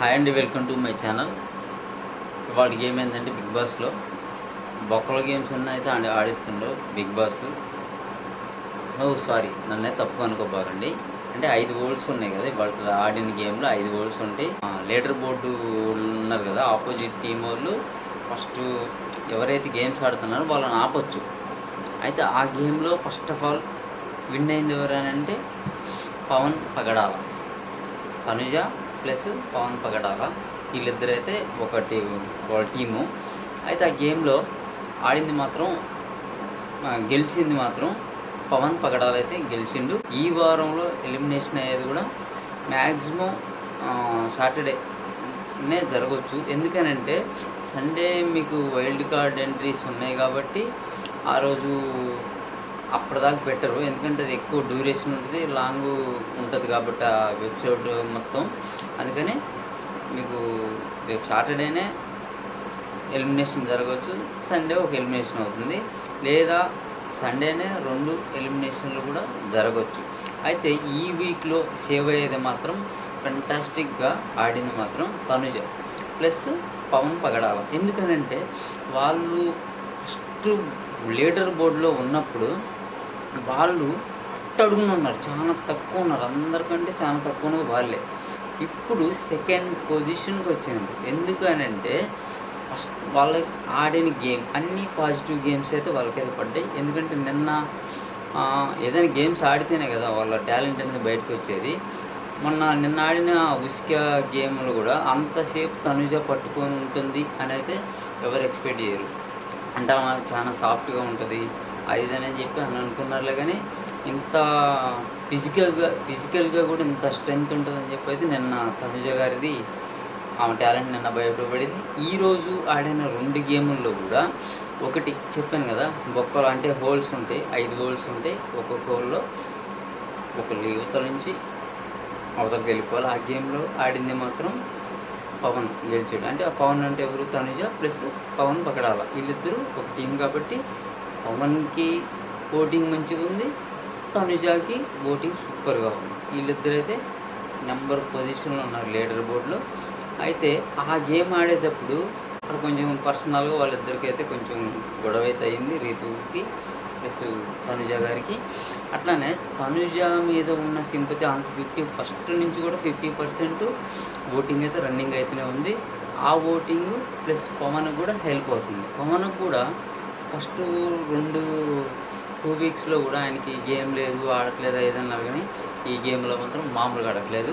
Hi అండి welcome to my channel. ఇవాళ game ఏంటంటే బిగ్ బాస్లో బొక్కల గేమ్స్ అన్నీ అయితే ఆడి ఆడిస్తుండో బిగ్ బాస్. ఓ సారీ నన్నే తప్పు అనుకోబాకండి. అంటే ఐదు ఓల్స్ ఉన్నాయి కదా ఇవాళ ఆడిన గేమ్లో ఐదు ఓల్స్ ఉంటాయి. లీడర్ బోర్డు ఉన్నారు కదా ఆపోజిట్ టీం వాళ్ళు. ఫస్ట్ ఎవరైతే గేమ్స్ ఆడుతున్నారో వాళ్ళని ఆపొచ్చు. అయితే ఆ గేమ్లో ఫస్ట్ ఆఫ్ ఆల్ విన్ అయింది ఎవరనంటే పవన్ పగడాల. తనుజ ప్లస్ పవన్ పగడాల వీళ్ళిద్దరు అయితే ఒకటి వాళ్ళ టీము. అయితే ఆ గేమ్లో ఆడింది మాత్రం గెలిచింది మాత్రం పవన్ పగడాల అయితే గెలిచిండు. ఈ వారంలో ఎలిమినేషన్ అయ్యేది కూడా మ్యాక్సిమం సాటర్డేనే జరగవచ్చు ఎందుకనంటే సండే మీకు వైల్డ్ కార్డ్ ఎంట్రీస్ ఉన్నాయి కాబట్టి ఆ రోజు అప్పటిదాకా పెట్టరు. ఎందుకంటే అది ఎక్కువ డ్యూరేషన్ ఉంటుంది లాంగ్ ఉంటుంది కాబట్టి ఆ వెబ్సైట్ మొత్తం. అందుకని మీకు రేపు సాటర్డేనే ఎలిమినేషన్ జరగవచ్చు. సండే ఒక ఎలిమినేషన్ అవుతుంది. లేదా సండేనే రెండు ఎలిమినేషన్లు కూడా జరగవచ్చు. అయితే ఈ వీక్లో సేవ్ అయ్యేది మాత్రం ఫెంటాస్టిక్గా ఆడింది మాత్రం తనుజ. ప్లస్ పవన్ పగడాల. ఎందుకనంటే వాళ్ళు ఫస్ట్ లీడర్ బోర్డులో ఉన్నప్పుడు వాళ్ళు అట్టడుగున ఉన్నారు. చాలా తక్కువ ఉన్నారు. అందరికంటే చాలా తక్కువ ఉన్నది వాళ్ళే. ఇప్పుడు సెకండ్ పొజిషన్కి వచ్చింది ఎందుకనంటే ఫస్ట్ వాళ్ళకి ఆడిన గేమ్ అన్ని పాజిటివ్ గేమ్స్ అయితే వాళ్ళకైతే పడ్డాయి. ఎందుకంటే నిన్న ఏదైనా గేమ్స్ ఆడితేనే కదా వాళ్ళ టాలెంట్ అనేది బయటకు వచ్చేది. మొన్న నిన్న ఆడిన ఉస్కా గేమ్లు కూడా అంతసేపు తనుజ పట్టుకొని ఉంటుంది అని అయితే ఎవరు ఎక్స్పెక్ట్ చేయరు. అంటే చాలా సాఫ్ట్గా ఉంటుంది. అది అనేది చెప్పి అని అనుకున్నారులే కానీ ఇంత ఫిజికల్గా ఫిజికల్గా కూడా ఇంత స్ట్రెంగ్త్ ఉంటుందని చెప్పి అయితే నిన్న తనుజ గారిది ఆమె టాలెంట్ నిన్న బయటపడింది. ఈరోజు ఆడిన రెండు గేముల్లో కూడా ఒకటి చెప్పాను కదా బొక్కలు అంటే హోల్స్ ఉంటాయి ఐదు హోల్స్ ఉంటాయి ఒక్కొక్క హోల్లో ఒక యువతల నుంచి అవతలకి వెళ్ళిపోవాలి. ఆ గేమ్లో ఆడింది మాత్రం పవన్ గెలిచాడు. అంటే ఆ పవన్ అంటే ఎవరు? తనుజ ప్లస్ పవన్ పకడాల వీళ్ళిద్దరూ ఒక టీం కాబట్టి పవన్కి ఓటింగ్ మంచిగా ఉంది తనుజాకి ఓటింగ్ సూపర్గా ఉంది. వీళ్ళిద్దరైతే నెంబర్ పొజిషన్లో ఉన్నారు లీడర్ బోర్డులో. అయితే ఆ గేమ్ ఆడేటప్పుడు అక్కడ కొంచెం పర్సనల్గా వాళ్ళిద్దరికి అయితే కొంచెం గొడవ అయితే అయింది రీతుకి ప్లస్ తనుజ గారికి. అట్లానే తనుజ మీద ఉన్న సింపతి ఆమెకి ఫిఫ్టీ ఫస్ట్ నుంచి కూడా ఫిఫ్టీ పర్సెంట్ ఓటింగ్ అయితే రన్నింగ్ అయితేనే ఉంది. ఆ ఓటింగ్ ప్లస్ పవన్ కూడా హెల్ప్ అవుతుంది. పవన్ కూడా ఫస్ట్ రెండు టూ వీక్స్లో కూడా ఆయనకి గేమ్ లేదు ఆడట్లేదు ఏదన్నా కానీ ఈ గేమ్లో మాత్రం మామూలుగా ఆడట్లేదు.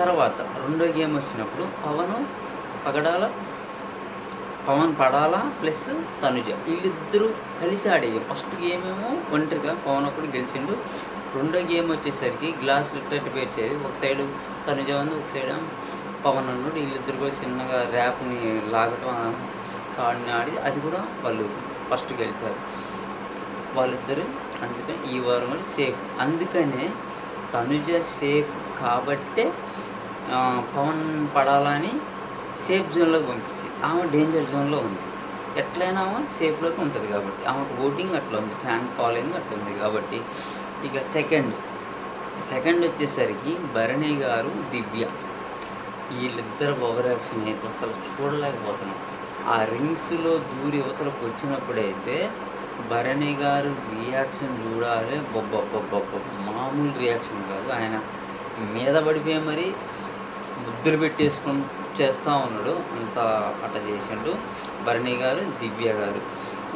తర్వాత రెండో గేమ్ వచ్చినప్పుడు పవన్ పగడాల పవన్ పడాల ప్లస్ తనుజ. వీళ్ళిద్దరూ కలిసి ఆడే ఫస్ట్ గేమ్ ఏమో ఒంటరిగా పవన్ ఒకటి గెలిచిండు. రెండో గేమ్ వచ్చేసరికి గ్లాస్ లిటరేట్ పేర్చేది. ఒక సైడ్ తనుజ ఉంది ఒక సైడ్ పవన్ అన్నాడు వీళ్ళిద్దరు కూడా చిన్నగా ర్యాప్ని లాగటం ఆడిని ఆడి అది కూడా వాళ్ళు ఫస్ట్ గెలిచారు. వాళ్ళిద్దరు అందుకని ఈ వారం కూడా సేఫ్ అందుకనే తనుజ సేఫ్ కాబట్టే పవన్ పడాలని సేఫ్ జోన్లోకి పంపించింది ఆమె డేంజర్ జోన్లో ఉంది. ఎట్లయినా ఆమె సేఫ్లోకి ఉంటుంది కాబట్టి ఆమెకు ఓటింగ్ అట్లా ఉంది ఫ్యాన్ ఫాలోయింగ్ అట్లా ఉంది కాబట్టి ఇక సెకండ్ సెకండ్ వచ్చేసరికి భరణి గారు దివ్య. వీళ్ళిద్దరు ఓవర్ యాక్షన్ అయితే అసలు చూడలేకపోతున్నాం. ఆ రింగ్స్లో దూరి యువతలకు వచ్చినప్పుడైతే భరణి గారు రియాక్షన్ చూడాలి. బొబ్బొబ్బొబ్బొబ్బ మామూలు రియాక్షన్ కాదు. ఆయన మీద పడిపోయి మరి ముద్దులు పెట్టేసుకుని చేస్తూ ఉన్నాడు. అంత అట్ట చేసిండు భరణి గారు దివ్య గారు.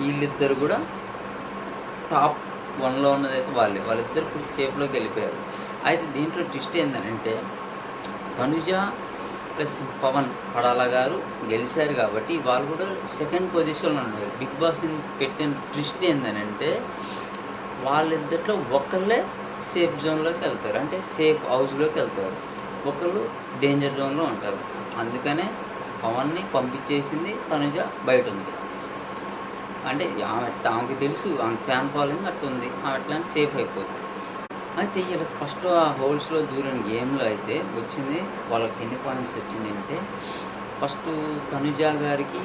వీళ్ళిద్దరు కూడా టాప్ వన్లో ఉన్నదైతే వాళ్ళే. వాళ్ళిద్దరు ఇప్పుడు సేఫ్లోకి వెళ్ళిపోయారు. అయితే దీంట్లో ట్విస్ట్ ఏంటంటే తనుజ ప్లస్ పవన్ పడాల గారు గెలిచారు కాబట్టి వాళ్ళు కూడా సెకండ్ పొజిషన్లో ఉన్నారు. బిగ్ బాస్ని పెట్టిన ట్విస్ట్ ఏంటంటే వాళ్ళిద్దట్లో ఒకళ్ళే సేఫ్ జోన్లోకి వెళ్తారు. అంటే సేఫ్ హౌస్లోకి వెళ్తారు. ఒకళ్ళు డేంజర్ జోన్లో ఉంటారు. అందుకనే పవన్ని పంపించేసింది తనుజ బయట ఉంది అంటే ఆమె ఆమెకి తెలుసు ఆమె ఫ్యాన్ ఫాలోయింగ్ అట్లా ఆమె అట్లా సేఫ్ అయిపోతుంది అయితే ఇలా ఫస్ట్ ఆ హోల్స్లో దూరిన గేమ్లో అయితే వచ్చింది వాళ్ళకి ఎన్ని పాయింట్స్ వచ్చింది అంటే ఫస్ట్ తనుజ గారికి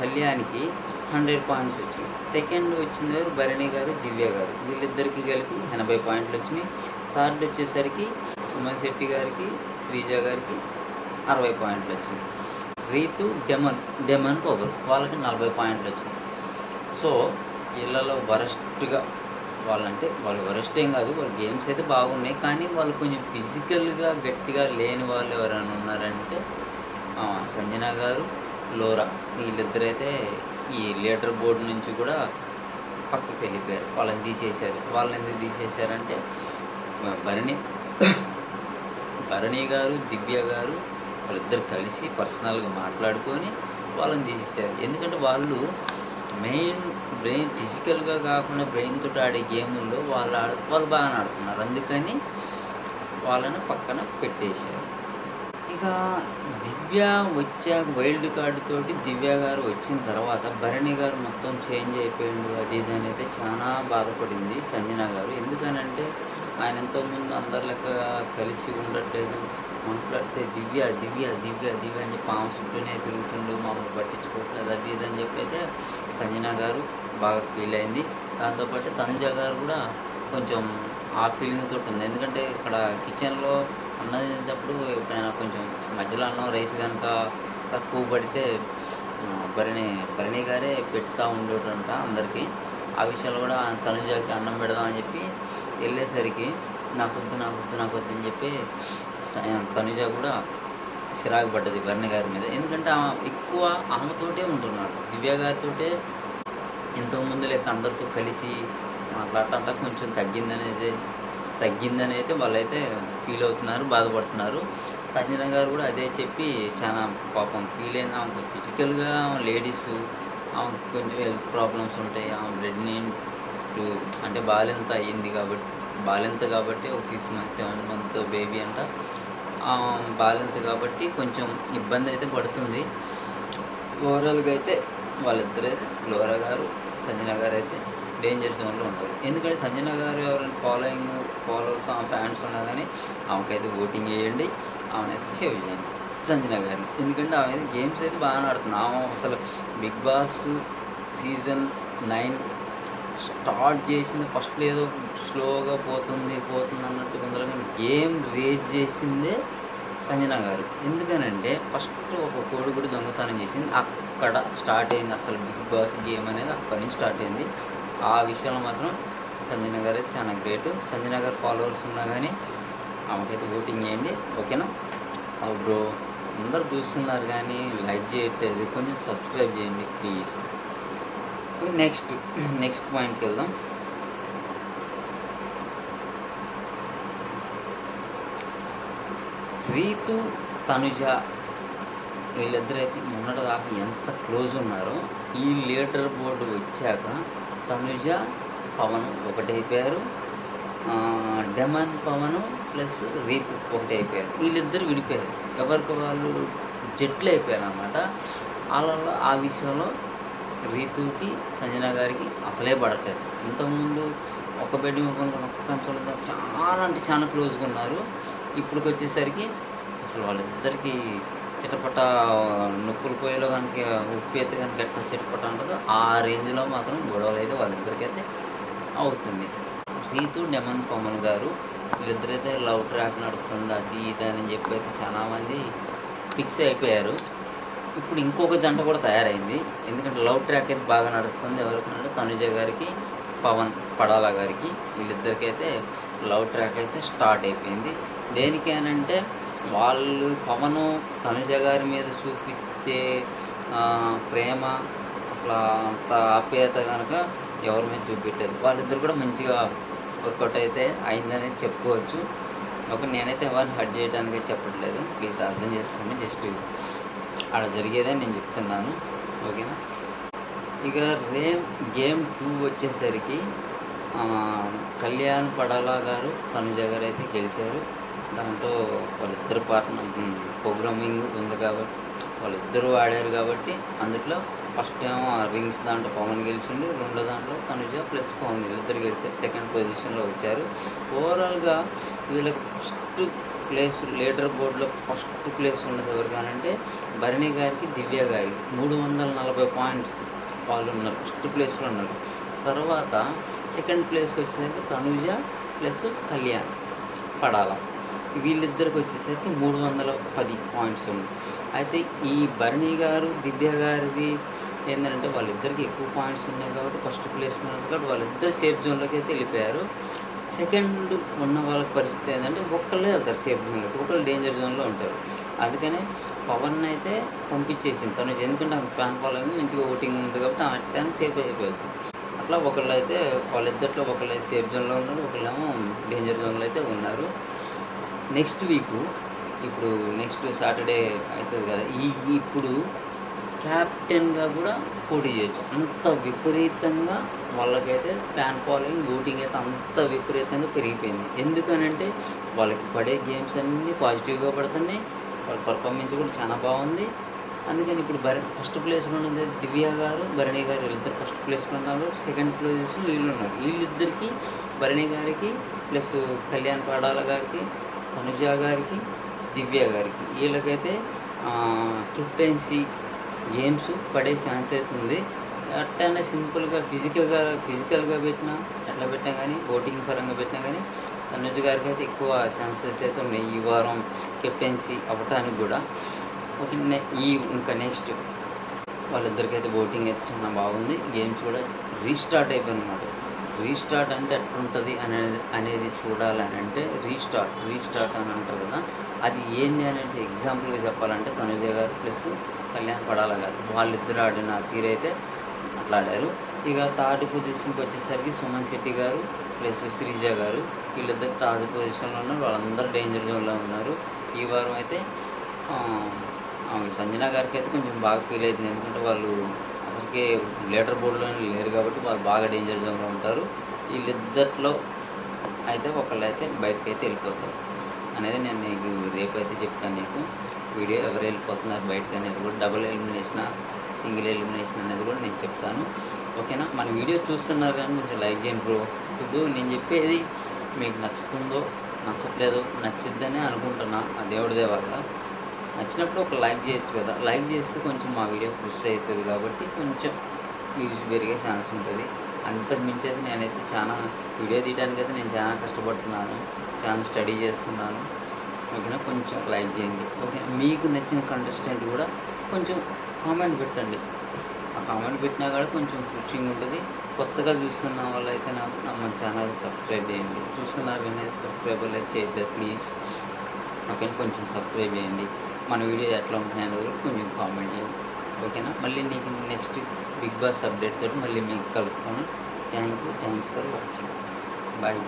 కళ్యాణ్కి హండ్రెడ్ పాయింట్స్ వచ్చింది. సెకండ్ వచ్చింది ఎవరు? భరణి గారు దివ్య గారు. వీళ్ళిద్దరికి కలిపి ఎనభై పాయింట్లు వచ్చినాయి. థర్డ్ వచ్చేసరికి సుమన్ శెట్టి గారికి శ్రీజ గారికి అరవై పాయింట్లు వచ్చినాయి. రీతు డెమన్ డెమన్ పవర్ వాళ్ళకి నలభై పాయింట్లు వచ్చినాయి. సో వీళ్ళలో వరస్ట్గా వాళ్ళంటే వాళ్ళు వరస్ట్ ఏం కాదు వాళ్ళ గేమ్స్ అయితే బాగున్నాయి. కానీ వాళ్ళు కొంచెం ఫిజికల్గా గట్టిగా లేని వాళ్ళు ఎవరైనా ఉన్నారంటే సంజన గారు లోరా వీళ్ళిద్దరైతే ఈ లీటర్ బోర్డు నుంచి కూడా పక్కకి వెళ్ళిపోయారు. వాళ్ళని తీసేశారు. వాళ్ళని ఎందుకు తీసేశారంటే భరణి భరణి గారు దివ్య గారు వాళ్ళిద్దరు కలిసి పర్సనల్గా మాట్లాడుకొని వాళ్ళని తీసేశారు. ఎందుకంటే వాళ్ళు మెయిన్ బ్రెయిన్ ఫిజికల్గా కాకుండా బ్రెయిన్తో ఆడే గేముల్లో వాళ్ళు ఆడ వాళ్ళు బాగా ఆడుతున్నారు. అందుకని వాళ్ళని పక్కన పెట్టేశారు. ఇక దివ్య వచ్చాక వైల్డ్ కార్డు తోటి దివ్య గారు వచ్చిన తర్వాత భరణి గారు మొత్తం చేంజ్ అయిపోయిండు. అది ఇది అని అయితే చాలా బాధపడింది సంజన గారు. ఎందుకనంటే ఆయన ఎంతోమంది అందరి లెక్క కలిసి ఉండట్లేదు. మాట్లాడితే దివ్య దివ్య దివ్య దివ్య అని చెప్పి ఆమె చుట్టూనే తిరుగుతుండు మమ్మల్ని పట్టించుకోవట్లేదు అది ఇది అని చెప్పి అయితే సంజన గారు బాగా ఫీల్ అయింది. దాంతోపాటు తనుజ గారు కూడా కొంచెం ఆ ఫీలింగ్ తోటి ఉంది. ఎందుకంటే ఇక్కడ కిచెన్లో అన్నం తినేటప్పుడు ఎప్పుడైనా కొంచెం మధ్యలో అన్నం రైస్ కనుక తక్కువ పడితే భరణి భరణి గారే పెడతా ఉండేటంట అందరికీ. ఆ విషయాలు కూడా తనుజాకి అన్నం పెడదామని చెప్పి వెళ్ళేసరికి నాకొద్దు నాకొద్దు నాకు వద్దు నాకు అని చెప్పి తనుజ కూడా చిరాకు పడ్డది భరణి గారి మీద. ఎందుకంటే ఆమె ఎక్కువ ఆమెతోటే ఉంటున్నాడు. దివ్య గారితోటే ఇంతకుముందు ముందు అందరితో కలిసి మాట్లాడటం కొంచెం తగ్గిందనేది తగ్గిందని అయితే వాళ్ళైతే ఫీల్ అవుతున్నారు బాధపడుతున్నారు. సంజన గారు కూడా అదే చెప్పి చాలా పాపం ఫీల్ అయింది ఆమెకు ఫిజికల్గా లేడీస్ ఆమెకు కొంచెం హెల్త్ ప్రాబ్లమ్స్ ఉంటాయి. ఆమె బ్రెడ్ని టూ అంటే బాలెంత అయ్యింది కాబట్టి బాలెంత కాబట్టి ఒక six months seven month baby అంట. ఆ, కాబట్టి కొంచెం ఇబ్బంది అయితే పడుతుంది. ఓవరాల్గా అయితే వాళ్ళిద్దరే లోరా గారు సంజన గారు అయితే డేంజర్ జోన్లో ఉంటారు. ఎందుకంటే సంజన గారు ఎవరైనా ఫాలోయింగ్ ఫాలోవర్స్ ఆమె ఫ్యాన్స్ ఉన్నా కానీ ఆమెకైతే ఓటింగ్ వేయండి ఆమెనైతే సేవ్ చేయండి. సంజన గారిని. ఎందుకంటే ఆమె అయితే గేమ్స్ అయితే బాగానే ఆడుతుంది. ఆమె అసలు big boss season nine start చేసింది ఫస్ట్ ఏదో స్లోగా పోతుంది పోతుంది అన్నట్టు కొందరు గేమ్ రేజ్ చేసిందే సంజన గారు. ఎందుకనంటే ఫస్ట్ ఒక కోడిగుడి దొంగతనం చేసింది. అక్కడ స్టార్ట్ అయింది అసలు బిగ్ బాస్ గేమ్ అనేది అక్కడి నుంచి స్టార్ట్ అయింది. ఆ విషయంలో మాత్రం సంజన గారు చాలా గ్రేట్. సంజన గారు ఫాలోవర్స్ ఉన్నా కానీ ఆమెకైతే ఓటింగ్ చేయండి. ఓకేనా? బ్రో అందరు చూస్తున్నారు కానీ లైక్ చేయట్లేదు. కొంచెం సబ్స్క్రైబ్ చేయండి ప్లీజ్. నెక్స్ట్ నెక్స్ట్ పాయింట్కి వెళ్దాం. రీతు తనుజ వీళ్ళిద్దరైతే మొన్నటి దాకా ఎంత క్లోజ్ ఉన్నారో ఈ లీడర్ బోర్డు వచ్చాక తనుజ పవన్ ఒకటైపోయారు. డెమన్ పవన్ ప్లస్ రీతు ఒకటి అయిపోయారు వీళ్ళిద్దరు విడిపోయారు. ఎవరికి వాళ్ళు జట్లు అయిపోయారు అనమాట వాళ్ళలో ఆ విషయంలో రీతుకి సంజన గారికి అసలే పడట్లేదు. ఇంతకుముందు ఒక బెడ్ ముఖం ఒక్క కంచంలో చాలా అంటే చాలా క్లోజ్గా ఉన్నారు. ఇప్పటికి వచ్చేసరికి అసలు వాళ్ళిద్దరికీ చిటపట నొప్పులు పోయేలో కనుక ఉప్పు అయితే కనుక ఎట్లా చిటపట ఉంటుందో ఆ రేంజ్లో మాత్రం గొడవలు అయితే వాళ్ళిద్దరికైతే అవుతుంది. రీతు డెమన్ పవన్ గారు వీళ్ళిద్దరైతే లవ్ ట్రాక్ నడుస్తుంది అది ఇది అని చెప్పి అయితే చాలామంది ఫిక్స్ అయిపోయారు. ఇప్పుడు ఇంకొక జంట కూడా తయారైంది. ఎందుకంటే లవ్ ట్రాక్ అయితే బాగా నడుస్తుంది ఎవరికైనా తనుజ గారికి పవన్ పడాల గారికి. వీళ్ళిద్దరికైతే లవ్ ట్రాక్ అయితే స్టార్ట్ అయిపోయింది. దేనికేనంటే వాళ్ళు పవను తనుజ గారి మీద చూపించే ప్రేమ అసలు అంత ఆప్యాయత కనుక ఎవరి మీద చూపెట్టేది. వాళ్ళిద్దరు కూడా మంచిగా వర్కౌట్ అయితే అయిందని చెప్పుకోవచ్చు. ఒక నేనైతే ఎవరిని హట్ చేయడానికి చెప్పట్లేదు. ప్లీజ్ అర్థం చేసుకోండి. జస్ట్ అక్కడ జరిగేదే నేను చెప్తున్నాను. ఓకేనా? ఇక రేమ్ గేమ్ టూ వచ్చేసరికి కళ్యాణ్ పడాలా గారు తనుజ గారు అయితే గెలిచారు. దాంట్లో వాళ్ళిద్దరు పార్ట్నర్ ప్రోగ్రామింగ్ ఉంది కాబట్టి వాళ్ళిద్దరూ ఆడారు కాబట్టి అందుట్లో ఫస్ట్ ఏమో రింగ్స్ దాంట్లో పవన్ గెలిచిండు రెండో దాంట్లో తనుజ ప్లస్ పవన్ వీళ్ళిద్దరు గెలిచారు సెకండ్ పొజిషన్లో వచ్చారు. ఓవరాల్గా వీళ్ళకి ఫస్ట్ ప్లేస్ లీడర్ బోర్డులో ఫస్ట్ ప్లేస్ ఉన్నది ఎవరికానంటే భరణి గారికి దివ్య గారికి మూడు వందల నలభై పాయింట్స్ వాళ్ళు ఉన్నారు ఫస్ట్ ప్లేస్లో ఉన్నారు. తర్వాత సెకండ్ ప్లేస్కి వచ్చేసరికి తనుజ ప్లస్ కళ్యాణ్ పడాల. వీళ్ళిద్దరికి వచ్చేసరికి మూడు వందల పది పాయింట్స్ ఉంది అయితే ఈ భరణి గారు దివ్య గారిది ఏంటంటే వాళ్ళిద్దరికి ఎక్కువ పాయింట్స్ ఉన్నాయి కాబట్టి ఫస్ట్ ప్లేస్ ఉన్నారు కాబట్టి వాళ్ళిద్దరు సేఫ్ జోన్లోకి అయితే వెళ్ళిపోయారు. సెకండ్ ఉన్న వాళ్ళ పరిస్థితి ఏంటంటే ఒక్కళ్ళే వెళ్తారు సేఫ్ జోన్లోకి ఒకళ్ళు డేంజర్ జోన్లో ఉంటారు. అందుకనే పవన్ అయితే పంపించేసింది తను ఎందుకంటే ఆమె ఫ్యాన్ ఫాలోయింగ్ మంచిగా ఓటింగ్ ఉంది కాబట్టి ఆమె తను సేఫ్ అయిపోయింది అట్లా ఒకళ్ళు అయితే వాళ్ళిద్దరిలో ఒకళ్ళు సేఫ్ జోన్లో ఉన్నారు ఒకళ్ళేమో డేంజర్ జోన్లో అయితే ఉన్నారు. నెక్స్ట్ వీక్ ఇప్పుడు నెక్స్ట్ సాటర్డే అవుతుంది కదా ఈ ఇప్పుడు క్యాప్టెన్గా కూడా పోటీ చేయొచ్చు. అంత విపరీతంగా వాళ్ళకైతే ఫ్యాన్ ఫాలోయింగ్ ఓటింగ్ అయితే అంత విపరీతంగా పెరిగిపోయింది. ఎందుకనంటే వాళ్ళకి పడే గేమ్స్ అన్నీ పాజిటివ్గా పడుతున్నాయి వాళ్ళ పర్ఫార్మెన్స్ కూడా చాలా బాగుంది. అందుకని ఇప్పుడు భర ఫస్ట్ ప్లేస్లో ఉన్నది దివ్య గారు భరణి గారు వీళ్ళిద్దరు ఫస్ట్ ప్లేస్లో ఉన్నారు సెకండ్ ప్లేస్ వీళ్ళు ఉన్నారు. వీళ్ళిద్దరికి భరణి గారికి ప్లస్ కళ్యాణ్ పాడాల గారికి తనుజ గారికి దివ్య గారికి. వీళ్ళకైతే కెప్టెన్సీ గేమ్స్ పడే ఛాన్స్ అయితే ఉంది. అట్టనే సింపుల్గా ఫిజికల్గా ఫిజికల్గా పెట్టినా ఎట్లా పెట్టినా కానీ ఓటింగ్ పరంగా పెట్టినా కానీ తనుజ గారికి అయితే ఎక్కువ ఛాన్సెస్ అయితే ఉన్నాయి ఈ వారం కెప్టెన్సీ అవ్వటానికి కూడా. ఓకే ఈ ఇంకా నెక్స్ట్ వాళ్ళిద్దరికైతే బోటింగ్ అయితే చాలా బాగుంది. గేమ్స్ కూడా రీస్టార్ట్ అయిపోయింది అనమాట రీస్టార్ట్ అంటే ఎట్లుంటుంది అనేది అనేది చూడాలని అంటే రీస్టార్ట్ రీస్టార్ట్ అని అంటారు కదా అది ఏంది అనేది ఎగ్జాంపుల్గా చెప్పాలంటే తనుజ గారు ప్లస్ కళ్యాణ్ పడాల గారు. వాళ్ళిద్దరు ఆడిన తీరైతే అట్లా ఇక థర్డ్ పొజిషన్కి వచ్చేసరికి సుమన్ శెట్టి గారు ప్లస్ శ్రీజ గారు వీళ్ళిద్దరు థర్డ్ పొజిషన్లో ఉన్నారు. వాళ్ళందరూ డేంజర్ జోన్లో ఉన్నారు. ఈ వారం అయితే సంజన గారికి అయితే కొంచెం బాగా ఫీల్ అవుతుంది. ఎందుకంటే వాళ్ళు ఇప్పటికే లీటర్ బోర్డులో లేరు కాబట్టి వాళ్ళు బాగా డేంజర్ జోన్లో ఉంటారు. వీళ్ళిద్దట్లో అయితే ఒకళ్ళు అయితే బయటకు అయితే వెళ్ళిపోతారు. అనేది నేను నీకు రేపు అయితే చెప్తాను నీకు. వీడియో ఎవరు వెళ్ళిపోతున్నారు బయటకు అనేది కూడా డబుల్ ఎలిమినేషన్ సింగిల్ ఎలిమినేషన్ అనేది కూడా నేను చెప్తాను. ఓకేనా? మన వీడియో చూస్తున్నారు కానీ కొంచెం లైక్ చేయండి బ్రో. ఇప్పుడు నేను చెప్పేది మీకు నచ్చుతుందో నచ్చట్లేదో నచ్చిద్దని అనుకుంటున్నా. ఆ దేవుడిదే వాళ్ళ నచ్చినప్పుడు ఒక లైక్ చేయొచ్చు కదా. లైక్ చేస్తే కొంచెం మా వీడియో పుష్ అవుతుంది కాబట్టి కొంచెం వ్యూస్ పెరిగే ఛాన్స్ ఉంటుంది. అంతకు మించి అయితే నేనైతే చాలా వీడియో తీయడానికి అయితే నేను చాలా కష్టపడుతున్నాను. చాలా స్టడీ చేస్తున్నాను. ఓకేనా? కొంచెం లైక్ చేయండి. ఓకే మీకు నచ్చిన కంటెస్టెంట్ కూడా కొంచెం కామెంట్ పెట్టండి. ఆ కామెంట్ పెట్టినా కూడా కొంచెం ఫిషింగ్ ఉంటుంది. కొత్తగా చూస్తున్న వాళ్ళైతే నాకు నా మన ఛానల్ సబ్స్క్రైబ్ చేయండి. చూస్తున్నారు కానీ సబ్స్క్రైబ్ అయితే చేయట్లేదు ప్లీజ్. ఓకేనా? కొంచెం సబ్స్క్రైబ్ చేయండి. మన వీడియో ఎట్లా ఉంటున్నాయి అనేది కూడా కొంచెం కామెంట్ చేయండి. ఓకేనా మళ్ళీ నీకు నెక్స్ట్ బిగ్ బాస్ అప్డేట్ తోటి మళ్ళీ మీకు కలుస్తాను. Thank you thank you for watching bye